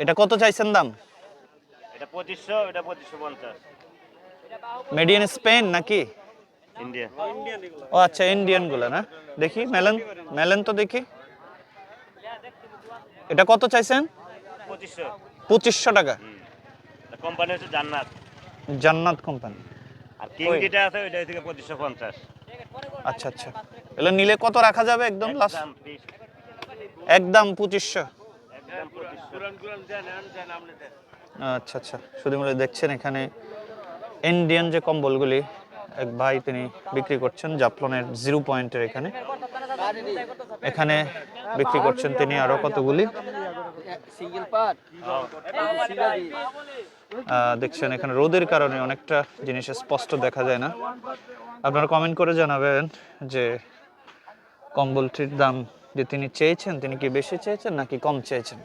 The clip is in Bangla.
এটা কত চাইছেন দাম? এটা পঁচিশশো এটা পঁচিশশো পঞ্চাশ। মেডিয়ান স্পেন নাকি? ইন্ডিয়া ও আচ্ছা ইন্ডিয়ানগুলো না? দেখি মেলেন মেলেন তো দেখি। এটা কত চাইছেন? পঁচিশশো। পঁচিশশো টাকা। কোম্পানি হচ্ছে জান্নাত। জান্নাত কোম্পানি আর কিং আছে ওইটা থেকে পঁচিশশো পঞ্চাশ। আচ্ছা আচ্ছা। এগুলো নিলে কত রাখা যাবে একদম লাস্ট একদম পঁচিশশো। আচ্ছা আচ্ছা। শুধু মূল্য দেখছেন এখানে ইন্ডিয়ান যে কম্বলগুলি, এক ভাই তিনি বিক্রি করছেন জাফলনের জিরো পয়েন্টের এখানে। এখানে বিক্রি করছেন তিনি আরও কতগুলি? দেখছেন এখানে রোদের কারণে অনেকটা জিনিস স্পষ্ট দেখা যায় না। আপনারা কমেন্ট করে জানাবেন যে কম্বলটির দাম যে তিনি চেয়েছেন তিনি কি বেশি চেয়েছেন নাকি কম চেয়েছেন?